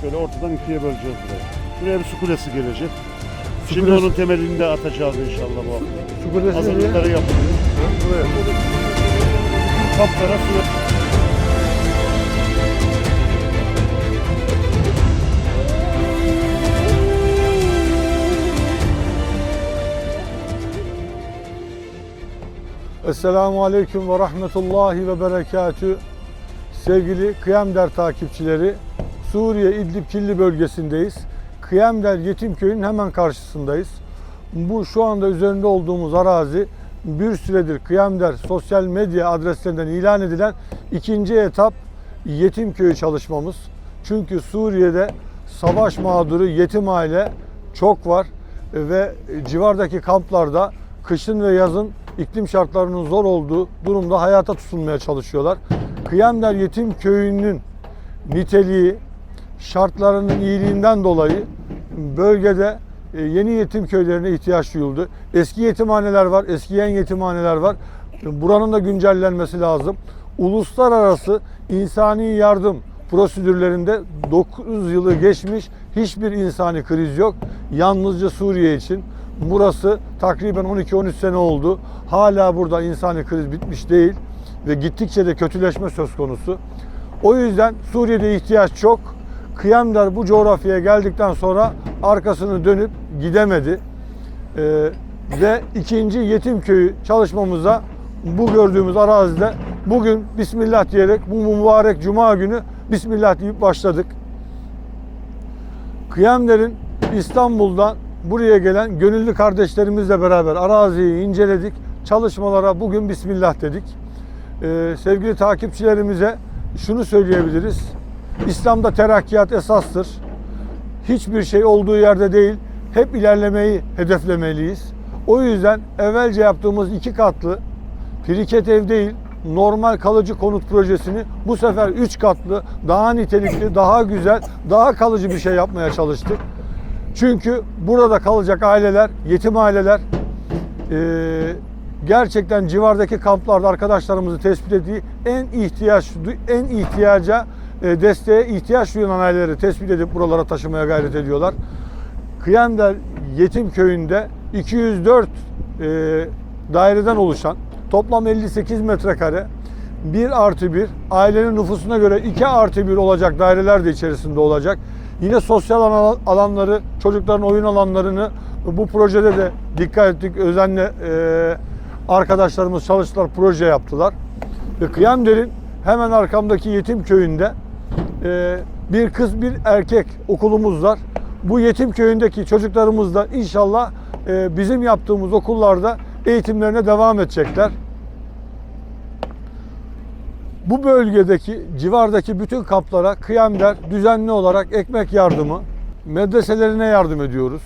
Şöyle ortadan ikiye böleceğiz burayı. Şuraya bir su kulesi gelecek. Su Şimdi kulesi- onun temelini de atacağız inşallah bu hafta. Su kulesi Hazırlıkları yapılıyor. Buraya. Kapkara su Esselamu Aleyküm ve Rahmetullahi ve Berekatü. Sevgili Kıyamder takipçileri, Suriye İdlib Killi bölgesindeyiz. Kıyamder Yetimköy'ün hemen karşısındayız. Bu şu anda üzerinde olduğumuz arazi bir süredir Kıyamder sosyal medya adreslerinden ilan edilen ikinci etap Yetimköy çalışmamız. Çünkü Suriye'de savaş mağduru yetim aile çok var ve civardaki kamplarda kışın ve yazın iklim şartlarının zor olduğu durumda hayata tutunmaya çalışıyorlar. Kıyamder Yetim Köyü'nün niteliği, şartlarının iyiliğinden dolayı bölgede e, yeni yetim köylerine ihtiyaç duyuldu. Eski yetimhaneler var, eskiyen yetimhaneler var. Buranın da güncellenmesi lazım. Uluslararası insani yardım prosedürlerinde 9 yılı geçmiş hiçbir insani kriz yok. Yalnızca Suriye için. Burası takriben 12-13 sene oldu. Hala burada insani kriz bitmiş değil ve gittikçe de kötüleşme söz konusu. O yüzden Suriye'de ihtiyaç çok. Kıyamdar bu coğrafyaya geldikten sonra arkasını dönüp gidemedi. Ee, ve ikinci yetim köyü çalışmamıza bu gördüğümüz arazide bugün Bismillah diyerek bu mübarek Cuma günü Bismillah deyip başladık. Kıyamder'in İstanbul'dan buraya gelen gönüllü kardeşlerimizle beraber araziyi inceledik. Çalışmalara bugün Bismillah dedik. Ee, sevgili takipçilerimize şunu söyleyebiliriz. İslam'da terakkiyat esastır. Hiçbir şey olduğu yerde değil, hep ilerlemeyi hedeflemeliyiz. O yüzden evvelce yaptığımız iki katlı Piriket ev değil, normal kalıcı konut projesini bu sefer üç katlı, daha nitelikli, daha güzel, daha kalıcı bir şey yapmaya çalıştık. Çünkü burada kalacak aileler, yetim aileler eee, gerçekten civardaki kamplarda arkadaşlarımızın tespit ettiği en ihtiyaç en ihtiyaca e, desteğe ihtiyaç duyan aileleri tespit edip buralara taşımaya gayret ediyorlar. Kıyandel Yetim Köyü'nde 204 e, daireden oluşan toplam 58 metrekare 1 artı 1 ailenin nüfusuna göre 2 artı 1 olacak daireler de içerisinde olacak. Yine sosyal alan- alanları, çocukların oyun alanlarını bu projede de dikkat ettik. Özenle e, arkadaşlarımız çalıştılar, proje yaptılar. Ve Kıyamder'in hemen arkamdaki yetim köyünde e, bir kız bir erkek okulumuz var. Bu yetim köyündeki çocuklarımız da inşallah e, bizim yaptığımız okullarda eğitimlerine devam edecekler. Bu bölgedeki, civardaki bütün kaplara Kıyamder düzenli olarak ekmek yardımı, medreselerine yardım ediyoruz.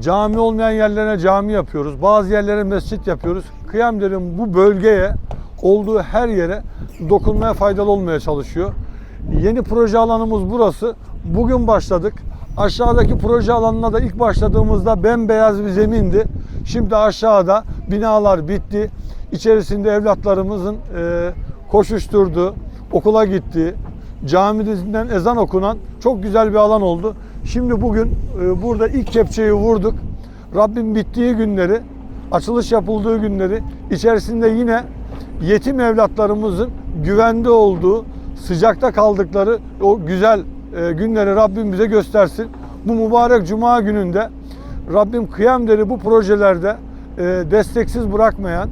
Cami olmayan yerlerine cami yapıyoruz. Bazı yerlere mescit yapıyoruz. Kıyamder'in bu bölgeye, olduğu her yere dokunmaya faydalı olmaya çalışıyor. Yeni proje alanımız burası. Bugün başladık. Aşağıdaki proje alanına da ilk başladığımızda bembeyaz bir zemindi. Şimdi aşağıda binalar bitti. İçerisinde evlatlarımızın e, koşuşturduğu, okula gitti, camiden ezan okunan çok güzel bir alan oldu. Şimdi bugün e, burada ilk kepçeyi vurduk. Rabbim bittiği günleri, açılış yapıldığı günleri içerisinde yine yetim evlatlarımızın güvende olduğu, sıcakta kaldıkları o güzel e, günleri Rabbim bize göstersin. Bu mübarek cuma gününde Rabbim kıyamderi bu projelerde e, desteksiz bırakmayan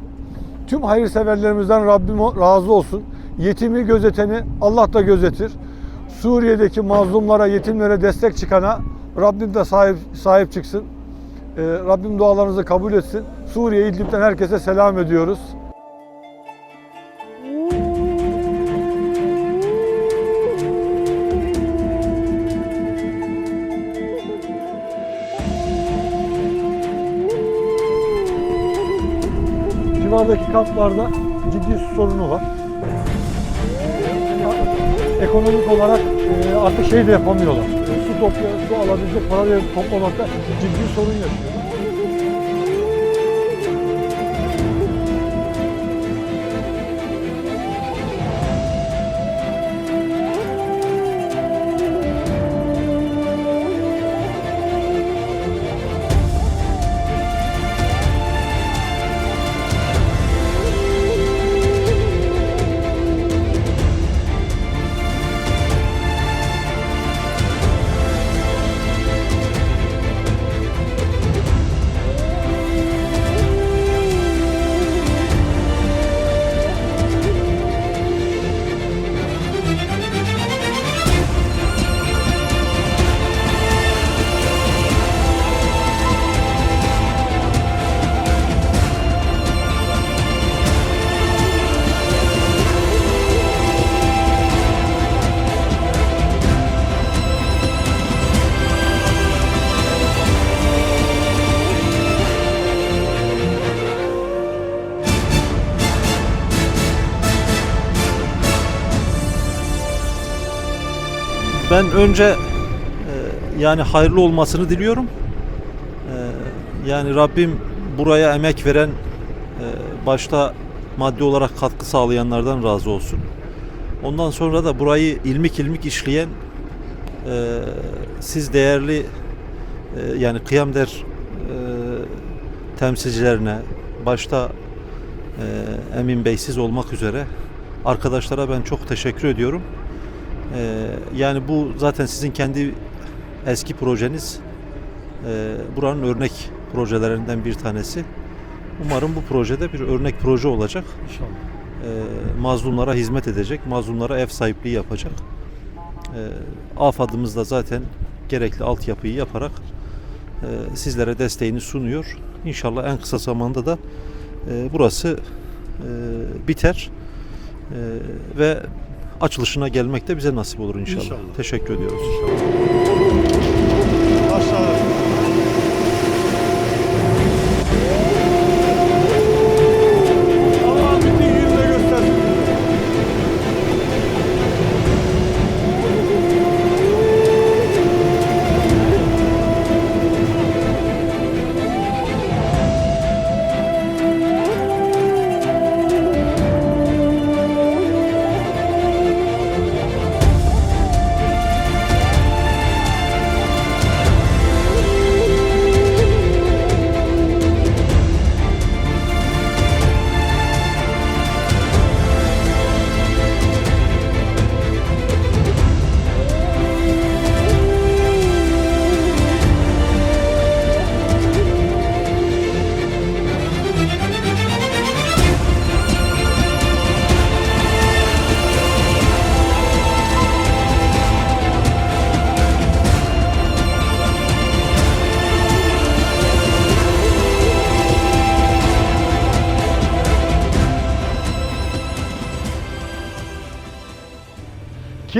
tüm hayırseverlerimizden Rabbim razı olsun. Yetimi gözeteni Allah da gözetir. Suriye'deki mazlumlara, yetimlere destek çıkana Rabbim de sahip, sahip çıksın. Ee, Rabbim dualarınızı kabul etsin. Suriye İdlib'den herkese selam ediyoruz. Civardaki kamplarda ciddi su sorunu var. Ekonomik olarak e, artık şey de yapamıyorlar. Su topluyor, su alabilecek parayı toplamakta ciddi sorun yaşıyor. Önce e, yani hayırlı olmasını diliyorum. E, yani Rabbim buraya emek veren e, başta maddi olarak katkı sağlayanlardan razı olsun. Ondan sonra da burayı ilmik ilmik işleyen e, siz değerli e, yani Kıyamder e, temsilcilerine başta e, Emin Bey siz olmak üzere arkadaşlara ben çok teşekkür ediyorum. E, yani bu zaten sizin kendi eski projeniz. E, buranın örnek projelerinden bir tanesi. Umarım bu projede bir örnek proje olacak. İnşallah. E, mazlumlara hizmet edecek, mazlumlara ev sahipliği yapacak. E, AFAD'ımız da zaten gerekli altyapıyı yaparak e, sizlere desteğini sunuyor. İnşallah en kısa zamanda da e, burası e, biter E, ve açılışına gelmek de bize nasip olur inşallah. İnşallah. Teşekkür ediyoruz. Aşağıda. Allah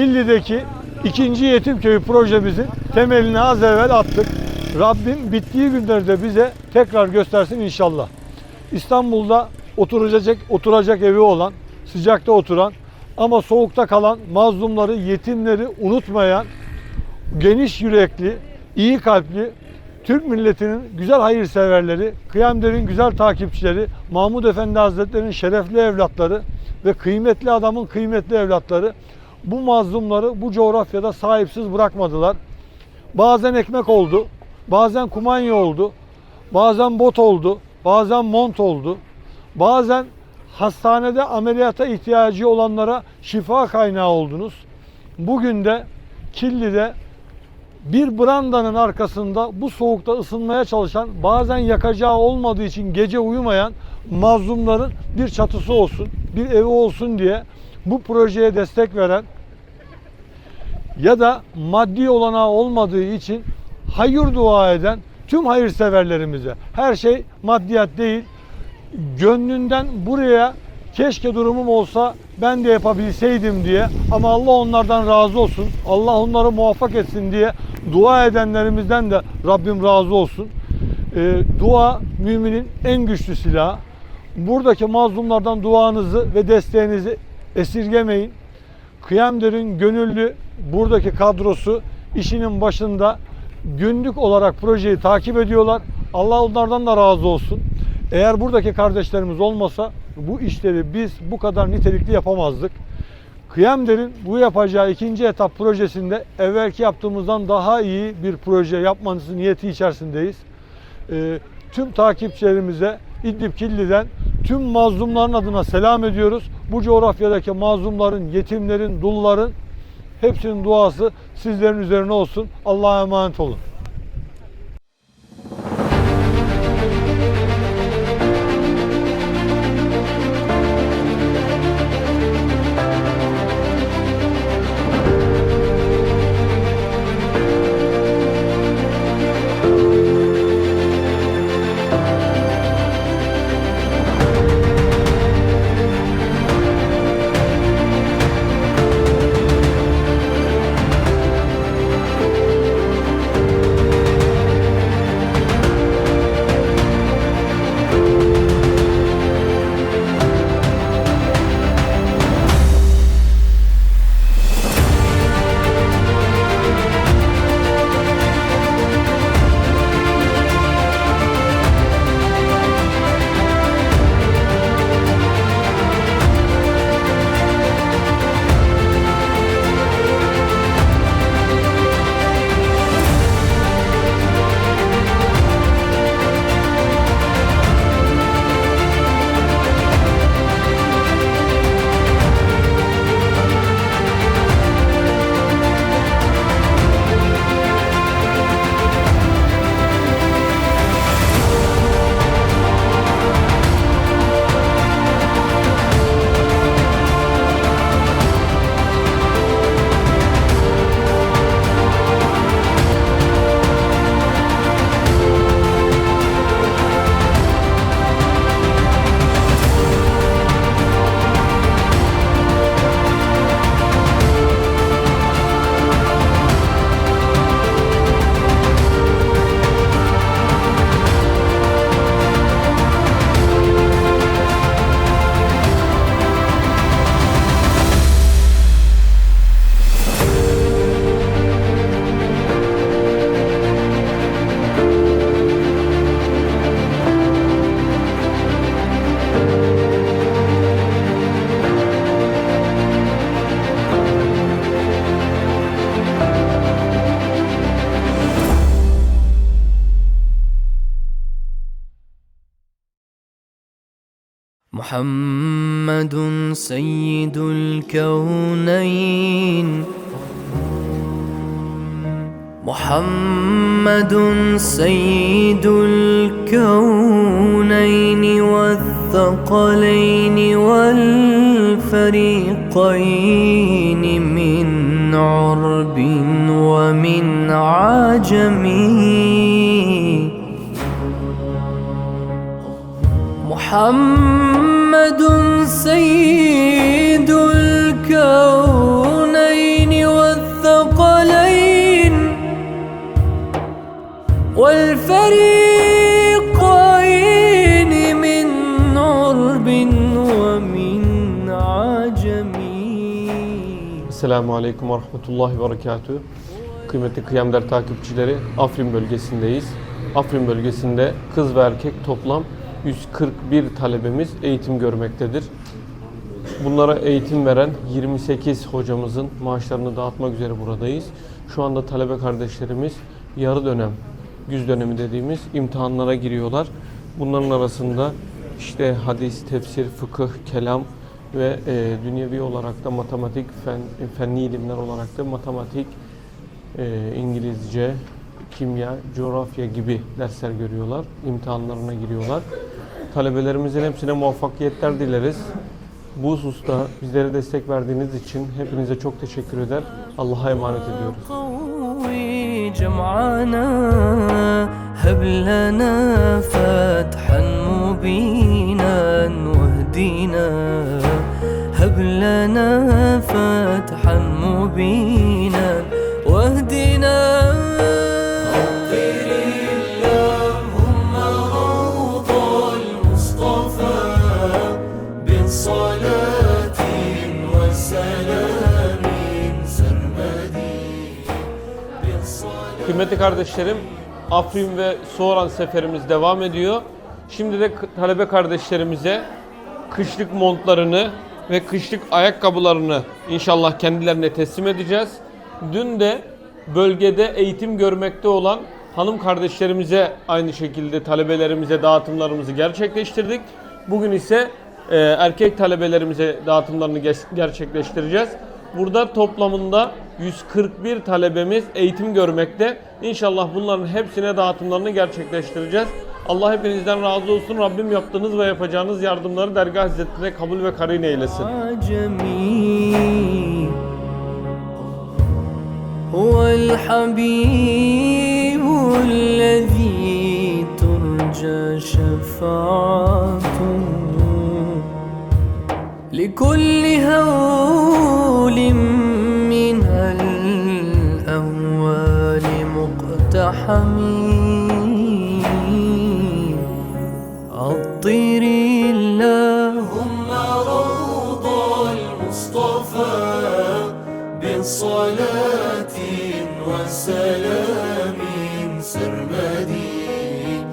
Killi'deki ikinci yetim köyü projemizin temelini az evvel attık. Rabbim bittiği günlerde bize tekrar göstersin inşallah. İstanbul'da oturacak oturacak evi olan, sıcakta oturan ama soğukta kalan mazlumları, yetimleri unutmayan geniş yürekli, iyi kalpli Türk milletinin güzel hayırseverleri, Kıyamder'in güzel takipçileri, Mahmud Efendi Hazretleri'nin şerefli evlatları ve kıymetli adamın kıymetli evlatları bu mazlumları bu coğrafyada sahipsiz bırakmadılar. Bazen ekmek oldu, bazen kumanya oldu, bazen bot oldu, bazen mont oldu, bazen hastanede ameliyata ihtiyacı olanlara şifa kaynağı oldunuz. Bugün de Killi'de bir brandanın arkasında bu soğukta ısınmaya çalışan, bazen yakacağı olmadığı için gece uyumayan mazlumların bir çatısı olsun, bir evi olsun diye bu projeye destek veren ya da maddi olanağı olmadığı için hayır dua eden tüm hayırseverlerimize her şey maddiyat değil gönlünden buraya keşke durumum olsa ben de yapabilseydim diye ama Allah onlardan razı olsun. Allah onları muvaffak etsin diye dua edenlerimizden de Rabbim razı olsun. Ee, dua müminin en güçlü silahı. Buradaki mazlumlardan duanızı ve desteğinizi esirgemeyin. Kıyamder'in gönüllü buradaki kadrosu işinin başında günlük olarak projeyi takip ediyorlar. Allah onlardan da razı olsun. Eğer buradaki kardeşlerimiz olmasa bu işleri biz bu kadar nitelikli yapamazdık. Kıyamder'in bu yapacağı ikinci etap projesinde evvelki yaptığımızdan daha iyi bir proje yapmanızın niyeti içerisindeyiz. Ee, tüm takipçilerimize İdlib Killi'den tüm mazlumların adına selam ediyoruz. Bu coğrafyadaki mazlumların, yetimlerin, dulların hepsinin duası sizlerin üzerine olsun. Allah'a emanet olun. محمد سيد الكونين. محمد سيد الكونين والثقلين والفريقين من عرب ومن عجم. محمد سيد الكونين والثقلين والفريقين من عرب ومن عجم Selamun Aleyküm ve Rahmetullahi ve Berekatühü. Kıymetli Kıyamder takipçileri Afrin bölgesindeyiz. Afrin bölgesinde kız ve erkek toplam 141 talebemiz eğitim görmektedir. Bunlara eğitim veren 28 hocamızın maaşlarını dağıtmak üzere buradayız. Şu anda talebe kardeşlerimiz yarı dönem, güz dönemi dediğimiz imtihanlara giriyorlar. Bunların arasında işte hadis, tefsir, fıkıh, kelam ve e, dünyevi olarak da matematik, fen, fenli ilimler olarak da matematik, e, İngilizce, kimya, coğrafya gibi dersler görüyorlar. İmtihanlarına giriyorlar. Talebelerimizin hepsine muvaffakiyetler dileriz. Bu hususta bizlere destek verdiğiniz için hepinize çok teşekkür eder. Allah'a emanet ediyoruz. قوي جمعنا هب لنا فتحا مبينا kardeşlerim, Afrin ve Soğran seferimiz devam ediyor. Şimdi de talebe kardeşlerimize kışlık montlarını ve kışlık ayakkabılarını inşallah kendilerine teslim edeceğiz. Dün de bölgede eğitim görmekte olan hanım kardeşlerimize aynı şekilde talebelerimize dağıtımlarımızı gerçekleştirdik. Bugün ise e, erkek talebelerimize dağıtımlarını gerçekleştireceğiz. Burada toplamında 141 talebemiz eğitim görmekte. İnşallah bunların hepsine dağıtımlarını gerçekleştireceğiz. Allah hepinizden razı olsun. Rabbim yaptığınız ve yapacağınız yardımları dergah hizmetine kabul ve karin eylesin. عجمي هو الحبيب الذي ترجى شفاعته لكل هول حميم. الطير اللهم روض المصطفى بصلاة وسلام سرمدي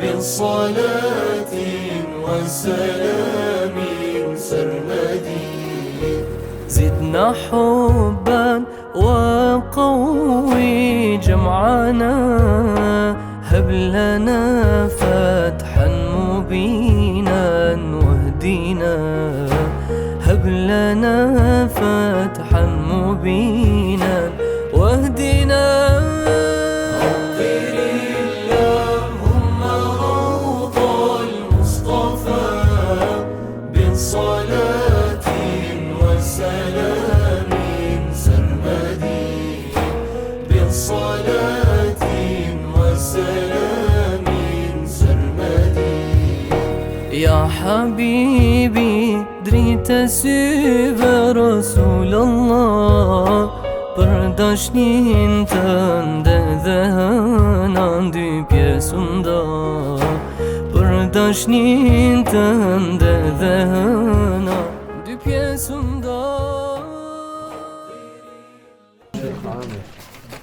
بصلاة وسلام سرمدي زدنا حبا وقوي جمعنا هب لنا فتحا مبينا واهدنا هب لنا فتحا يا حبيبي دريت سيب رسول الله Bırdaşnin tende dhenan dy pjesunda Bırdaşnin tende dhenan dy pjesunda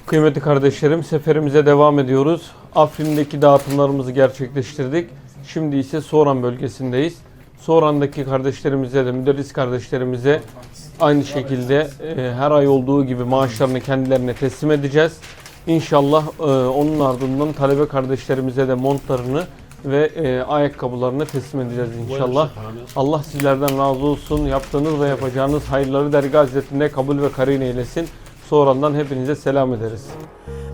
Kıymetli kardeşlerim seferimize devam ediyoruz. Afrin'deki dağıtımlarımızı gerçekleştirdik. Şimdi ise Soğran bölgesindeyiz. Soğran'daki kardeşlerimize de müderris kardeşlerimize aynı şekilde e, her ay olduğu gibi maaşlarını kendilerine teslim edeceğiz. İnşallah e, onun ardından talebe kardeşlerimize de montlarını ve e, ayakkabılarını teslim edeceğiz inşallah. Allah sizlerden razı olsun. Yaptığınız ve yapacağınız hayırları dergah hazretinde kabul ve karin eylesin. Sonradan hepinize selam ederiz.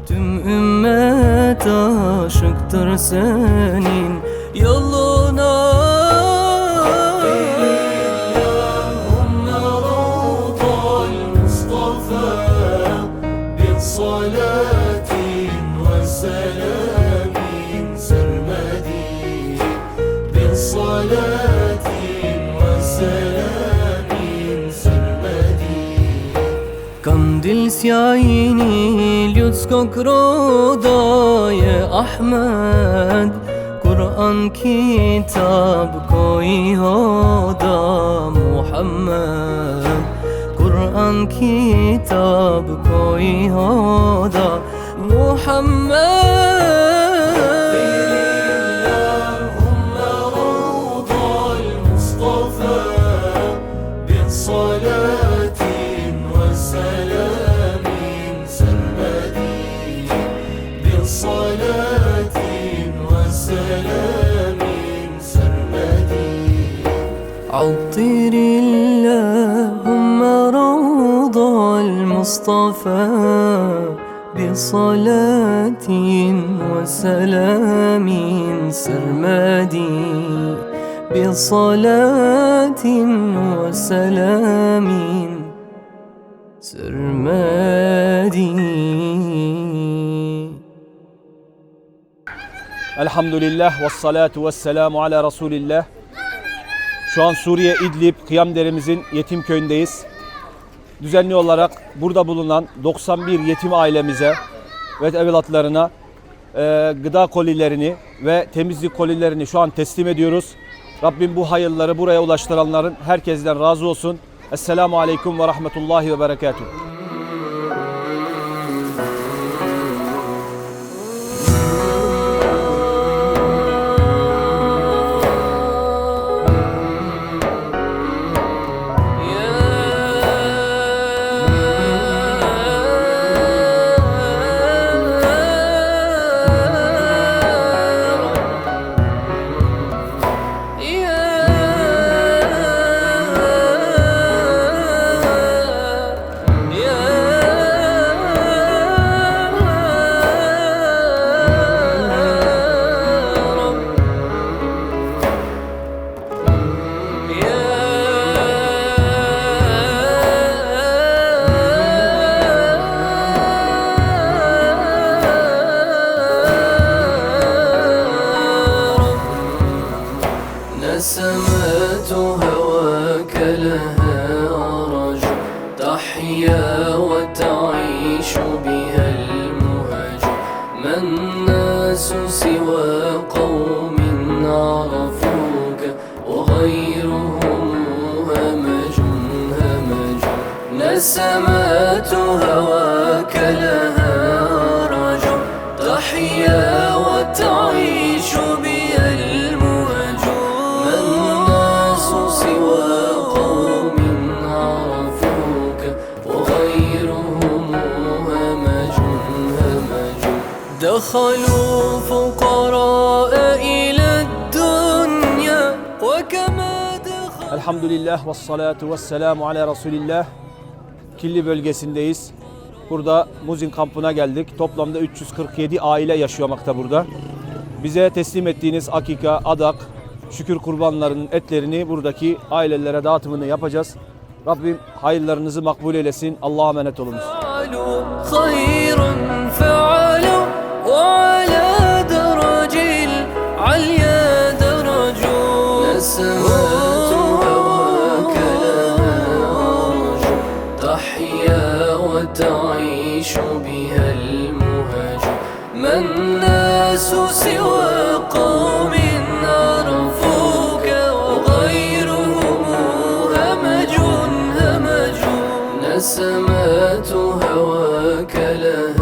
Tüm ümmet aşıktır senin يلنا اللهم روض المصطفى بالصلاة والسلام سرمدي بالصلاة والسلام سرمدي كم عيني ليتسكك يا أحمد Kur'an kitab koji hoda Muhammed. Kur'an kitab koji hoda Muhammed المصطفى بصلاة وسلام سرمادي بصلاة وسلام سرمادي الحمد لله والصلاة والسلام على رسول الله Şu an Suriye İdlib kıyam derimizin yetim köyündeyiz. Düzenli olarak burada bulunan 91 yetim ailemize ve evlatlarına e, gıda kolilerini ve temizlik kolilerini şu an teslim ediyoruz. Rabbim bu hayırları buraya ulaştıranların herkesten razı olsun. Esselamu Aleyküm ve Rahmetullahi ve Berekatuhu. نسمات هواك لها أرج تحيا وتعيش بها المهج ما الناس سوى قوم عرفوك وغيرهم همج همج نسمات هواك لها دخلوا فقراء إلى الدنيا وكما دخلوا Elhamdülillah ve salatu ve selamu ala Resulillah. Killi bölgesindeyiz. Burada Muzin kampına geldik. Toplamda 347 aile yaşıyormakta burada. Bize teslim ettiğiniz akika, adak, şükür kurbanlarının etlerini buradaki ailelere dağıtımını yapacağız. Rabbim hayırlarınızı makbul eylesin. Allah'a emanet olunuz. وعلى درج العليا درجوا نسمات هواك لها أرج تحيا وتعيش بها المهج ما الناس سوى قوم عرفوك وغيرهم همج همج. نسمات هواك لها